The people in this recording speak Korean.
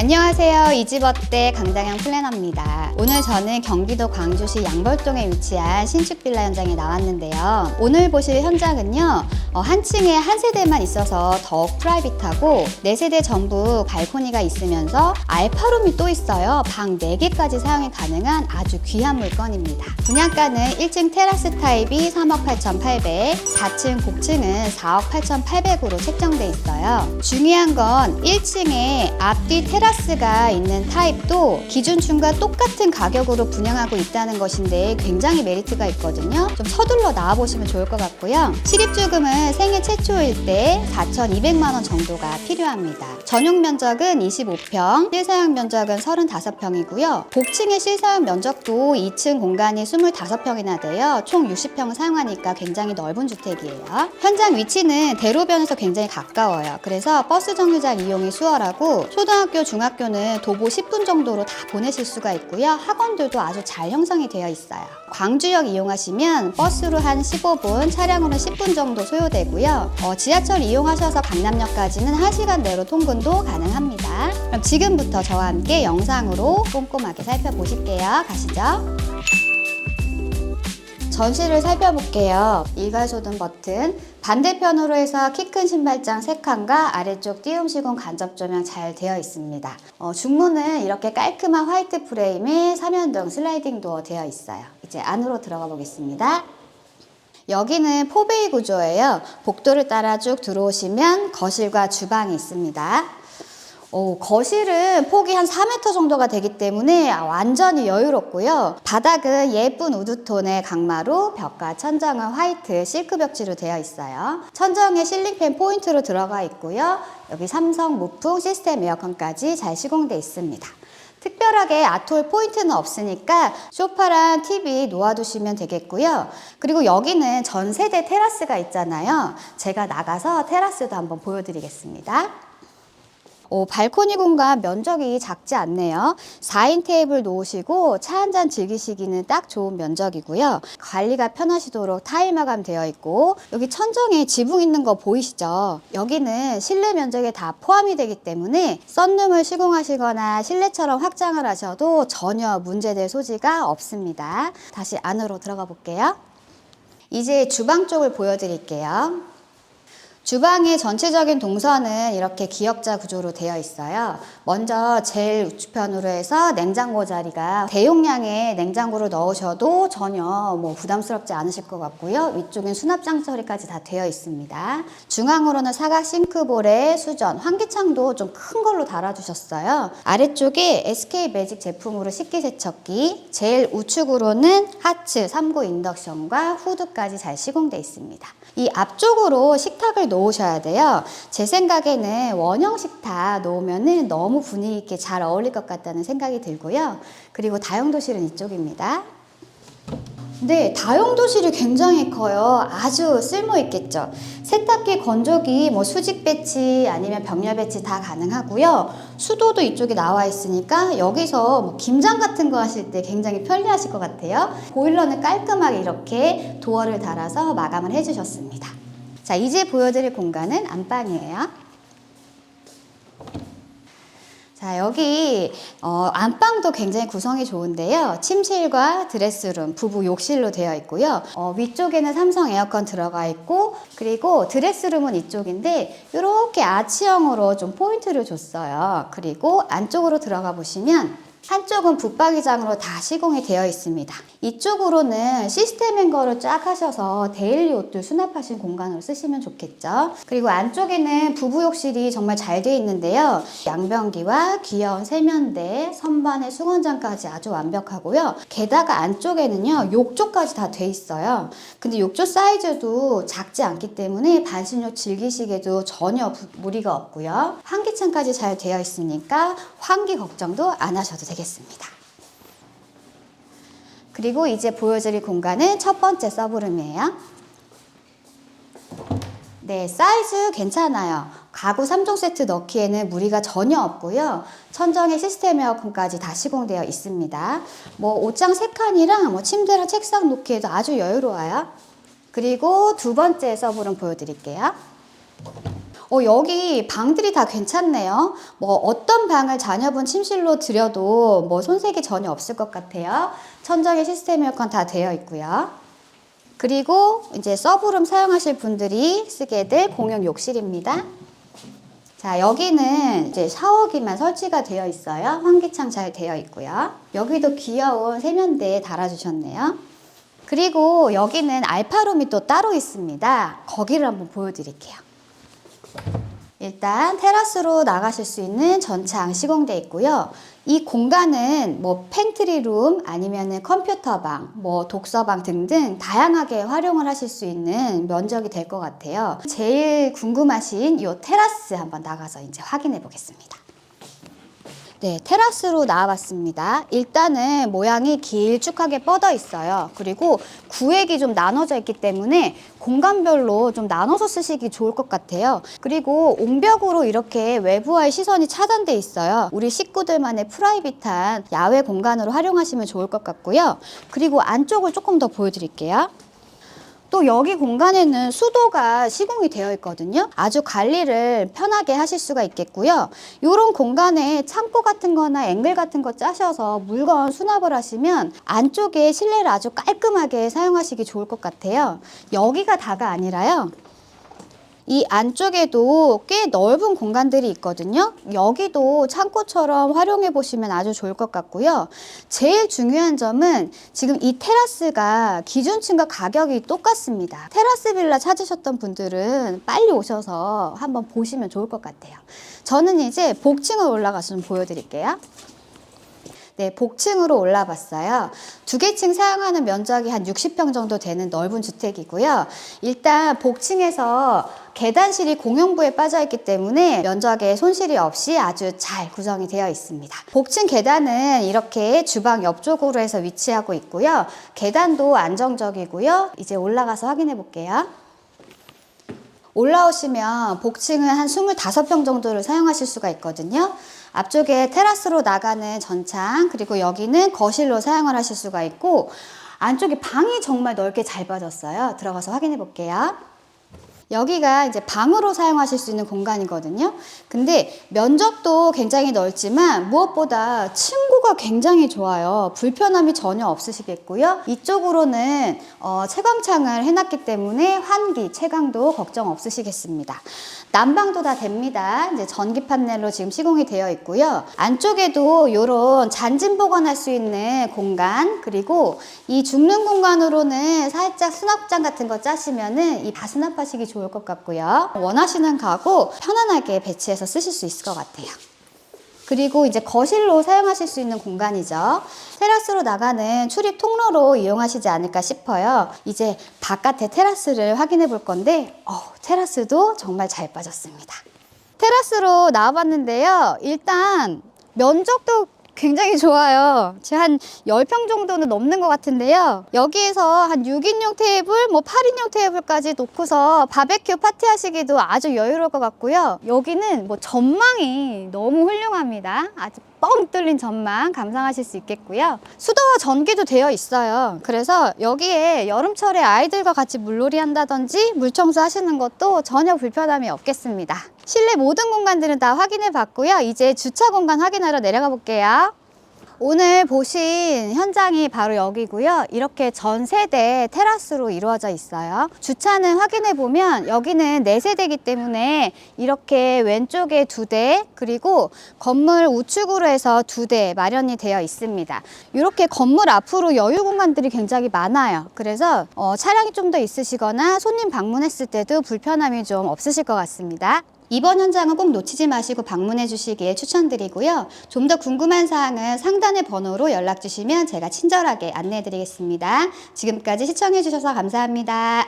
안녕하세요. 이집어때 강당영 플래너입니다. 오늘 저는 경기도 광주시 양벌동에 위치한 신축 빌라 현장에 나왔는데요. 오늘 보실 현장은요. 어, 한 층에 한 세대만 있어서 더욱 프라이빗하고 네 세대 전부 발코니가 있으면서 알파룸이 또 있어요. 방 4개까지 사용이 가능한 아주 귀한 물건입니다. 분양가는 1층 테라스 타입이 3억 8,800, 4층 복층은 4억 8,800으로 책정돼 있어요. 중요한 건 1층에 앞뒤 테라스 가 있는 타입도 기준층과 똑같은 가격으로 분양하고 있다는 것인데 굉장히 메리트가 있거든요. 좀 서둘러 나와보시면 좋을 것 같고요. 실입주금은 생애 최초일 때 4,200만 원 정도가 필요합니다. 전용 면적은 25평, 실사용 면적은 35평이고요. 복층의 실사용 면적도 2층 공간이 25평이나 돼요. 총 60평 사용하니까 굉장히 넓은 주택이에요. 현장 위치는 대로변에서 굉장히 가까워요. 그래서 버스 정류장 이용이 수월하고 초등학교, 중 학교는 도보 10분 정도로 다 보내실 수가 있고요. 학원들도 아주 잘 형성이 되어 있어요. 광주역 이용하시면 버스로 한 15분, 차량으로 10분 정도 소요되고요. 어, 지하철 이용하셔서 강남역까지는 1시간 내로 통근도 가능합니다. 그럼 지금부터 저와 함께 영상으로 꼼꼼하게 살펴보실게요. 가시죠. 전시를 살펴볼게요. 일괄소등 버튼, 반대편으로 해서 키 큰 신발장 3칸과 아래쪽 띄움 시공 간접 조명 잘 되어 있습니다. 어, 중문은 이렇게 깔끔한 화이트 프레임에 삼연동 슬라이딩 도어 되어 있어요. 이제 안으로 들어가 보겠습니다. 여기는 포베이 구조예요. 복도를 따라 쭉 들어오시면 거실과 주방이 있습니다. 오, 거실은 폭이 한 4m 정도가 되기 때문에 완전히 여유롭고요. 바닥은 예쁜 우드톤의 강마루, 벽과 천장은 화이트 실크 벽지로 되어 있어요. 천정에 실링팬 포인트로 들어가 있고요. 여기 삼성 무풍 시스템 에어컨까지 잘 시공돼 있습니다. 특별하게 아톨 포인트는 없으니까 소파랑 TV 놓아두시면 되겠고요. 그리고 여기는 전 세대 테라스가 있잖아요. 제가 나가서 테라스도 한번 보여드리겠습니다. 오, 발코니 공간 면적이 작지 않네요. 4인 테이블 놓으시고 차 한 잔 즐기시기는 딱 좋은 면적이고요. 관리가 편하시도록 타일 마감 되어 있고 여기 천정에 지붕 있는 거 보이시죠? 여기는 실내 면적에 다 포함이 되기 때문에 썬룸을 시공하시거나 실내처럼 확장을 하셔도 전혀 문제될 소지가 없습니다. 다시 안으로 들어가 볼게요. 이제 주방 쪽을 보여드릴게요. 주방의 전체적인 동선은 이렇게 기역자 구조로 되어 있어요. 먼저 제일 우측편으로 해서 냉장고 자리가 대용량의 냉장고를 넣으셔도 전혀 뭐 부담스럽지 않으실 것 같고요. 위쪽엔 수납장 처리까지 다 되어 있습니다. 중앙으로는 사각 싱크볼에 수전, 환기창도 좀 큰 걸로 달아주셨어요. 아래쪽에 SK 매직 제품으로 식기세척기, 제일 우측으로는 하츠 3구 인덕션과 후드까지 잘 시공되어 있습니다. 이 앞쪽으로 식탁을 놓 으셔야 돼요. 제 생각에는 원형 식탁 놓으면 너무 분위기 있게 잘 어울릴 것 같다는 생각이 들고요. 그리고 다용도실은 이쪽입니다. 네, 다용도실이 굉장히 커요. 아주 쓸모 있겠죠. 세탁기, 건조기, 뭐 수직 배치 아니면 병렬 배치 다 가능하고요. 수도도 이쪽에 나와 있으니까 여기서 뭐 김장 같은 거 하실 때 굉장히 편리하실 것 같아요. 보일러는 깔끔하게 이렇게 도어를 달아서 마감을 해주셨습니다. 자, 이제 보여드릴 공간은 안방이에요. 자, 여기 어, 안방도 굉장히 구성이 좋은데요. 침실과 드레스룸, 부부 욕실로 되어 있고요. 어, 위쪽에는 삼성 에어컨 들어가 있고 그리고 드레스룸은 이쪽인데 이렇게 아치형으로 좀 포인트를 줬어요. 그리고 안쪽으로 들어가 보시면 한쪽은 붙박이장으로 다 시공이 되어 있습니다. 이쪽으로는 시스템 행거를 쫙 하셔서 데일리 옷들 수납하신 공간으로 쓰시면 좋겠죠. 그리고 안쪽에는 부부 욕실이 정말 잘 되어 있는데요. 양변기와 귀여운 세면대, 선반에 수건장까지 아주 완벽하고요. 게다가 안쪽에는요, 욕조까지 다 돼 있어요. 근데 욕조 사이즈도 작지 않기 때문에 반신욕 즐기시기에도 전혀 부- 무리가 없고요. 환기창까지 잘 되어 있으니까 환기 걱정도 안 하셔도 되겠습니다. 그리고 이제 보여드릴 공간은 첫 번째 서브룸이에요. 네, 사이즈 괜찮아요. 가구 3종 세트 넣기에는 무리가 전혀 없고요. 천정에 시스템 에어컨까지 다 시공되어 있습니다. 뭐 옷장 3칸이랑 뭐 침대랑 책상 놓기에도 아주 여유로워요. 그리고 두 번째 서브룸 보여드릴게요. 어, 여기 방들이 다 괜찮네요. 뭐 어떤 방을 자녀분 침실로 들여도 뭐 손색이 전혀 없을 것 같아요. 천정에 시스템 에어컨 다 되어 있고요. 그리고 이제 서브룸 사용하실 분들이 쓰게 될 공용 욕실입니다. 자, 여기는 이제 샤워기만 설치가 되어 있어요. 환기창 잘 되어 있고요. 여기도 귀여운 세면대 달아주셨네요. 그리고 여기는 알파룸이 또 따로 있습니다. 거기를 한번 보여드릴게요. 일단 테라스로 나가실 수 있는 전창 시공돼 있고요. 이 공간은 뭐 팬트리룸 아니면은 컴퓨터방, 뭐 독서방 등등 다양하게 활용을 하실 수 있는 면적이 될 것 같아요. 제일 궁금하신 이 테라스 한번 나가서 이제 확인해 보겠습니다. 네, 테라스로 나와봤습니다. 일단은 모양이 길쭉하게 뻗어 있어요. 그리고 구획이 좀 나눠져 있기 때문에 공간별로 좀 나눠서 쓰시기 좋을 것 같아요. 그리고 옹벽으로 이렇게 외부와의 시선이 차단돼 있어요. 우리 식구들만의 프라이빗한 야외 공간으로 활용하시면 좋을 것 같고요. 그리고 안쪽을 조금 더 보여드릴게요. 또 여기 공간에는 수도가 시공이 되어 있거든요. 아주 관리를 편하게 하실 수가 있겠고요. 이런 공간에 창고 같은 거나 앵글 같은 거 짜셔서 물건 수납을 하시면 안쪽에 실내를 아주 깔끔하게 사용하시기 좋을 것 같아요. 여기가 다가 아니라요. 이 안쪽에도 꽤 넓은 공간들이 있거든요. 여기도 창고처럼 활용해 보시면 아주 좋을 것 같고요. 제일 중요한 점은 지금 이 테라스가 기준층과 가격이 똑같습니다. 테라스 빌라 찾으셨던 분들은 빨리 오셔서 한번 보시면 좋을 것 같아요. 저는 이제 복층을 올라가서 좀 보여드릴게요. 네, 복층으로 올라봤어요. 두 개층 사용하는 면적이 한 60평 정도 되는 넓은 주택이고요. 일단 복층에서 계단실이 공용부에 빠져 있기 때문에 면적에 손실이 없이 아주 잘 구성이 되어 있습니다. 복층 계단은 이렇게 주방 옆쪽으로 해서 위치하고 있고요. 계단도 안정적이고요. 이제 올라가서 확인해 볼게요. 올라오시면 복층은 한 25평 정도를 사용하실 수가 있거든요. 앞쪽에 테라스로 나가는 전창, 그리고 여기는 거실로 사용을 하실 수가 있고, 안쪽에 방이 정말 넓게 잘 빠졌어요. 들어가서 확인해 볼게요. 여기가 이제 방으로 사용하실 수 있는 공간이거든요. 근데 면적도 굉장히 넓지만 무엇보다 층고가 굉장히 좋아요. 불편함이 전혀 없으시겠고요. 이쪽으로는 어, 채광창을 해놨기 때문에 환기, 채광도 걱정 없으시겠습니다. 난방도 다 됩니다. 이제 전기 판넬로 지금 시공이 되어 있고요. 안쪽에도 이런 잔짐 보관할 수 있는 공간 그리고 이 죽는 공간으로는 살짝 수납장 같은 거 짜시면은 이 다 수납하시기 좋을 것 같고요. 원하시는 가구 편안하게 배치해서 쓰실 수 있을 것 같아요. 그리고 이제 거실로 사용하실 수 있는 공간이죠. 테라스로 나가는 출입 통로로 이용하시지 않을까 싶어요. 이제 바깥의 테라스를 확인해 볼 건데, 어, 테라스도 정말 잘 빠졌습니다. 테라스로 나와봤는데요. 일단 면적도 굉장히 좋아요. 제가 한 10평 정도는 넘는 것 같은데요. 여기에서 한 6인용 테이블, 뭐 8인용 테이블까지 놓고서 바베큐 파티 하시기도 아주 여유로울 것 같고요. 여기는 뭐 전망이 너무 훌륭합니다. 아주 뻥 뚫린 전망 감상하실 수 있겠고요. 수도와 전기도 되어 있어요. 그래서 여기에 여름철에 아이들과 같이 물놀이 한다든지 물 청소 하시는 것도 전혀 불편함이 없겠습니다. 실내 모든 공간들은 다 확인해 봤고요. 이제 주차 공간 확인하러 내려가 볼게요. 오늘 보신 현장이 바로 여기고요. 이렇게 전 세대 테라스로 이루어져 있어요. 주차는 확인해 보면 여기는 네 세대이기 때문에 이렇게 왼쪽에 두 대, 그리고 건물 우측으로 해서 두 대 마련이 되어 있습니다. 이렇게 건물 앞으로 여유 공간들이 굉장히 많아요. 그래서 어, 차량이 좀 더 있으시거나 손님 방문했을 때도 불편함이 좀 없으실 것 같습니다. 이번 현장은 꼭 놓치지 마시고 방문해 주시길 추천드리고요. 좀 더 궁금한 사항은 상단의 번호로 연락 주시면 제가 친절하게 안내해 드리겠습니다. 지금까지 시청해 주셔서 감사합니다.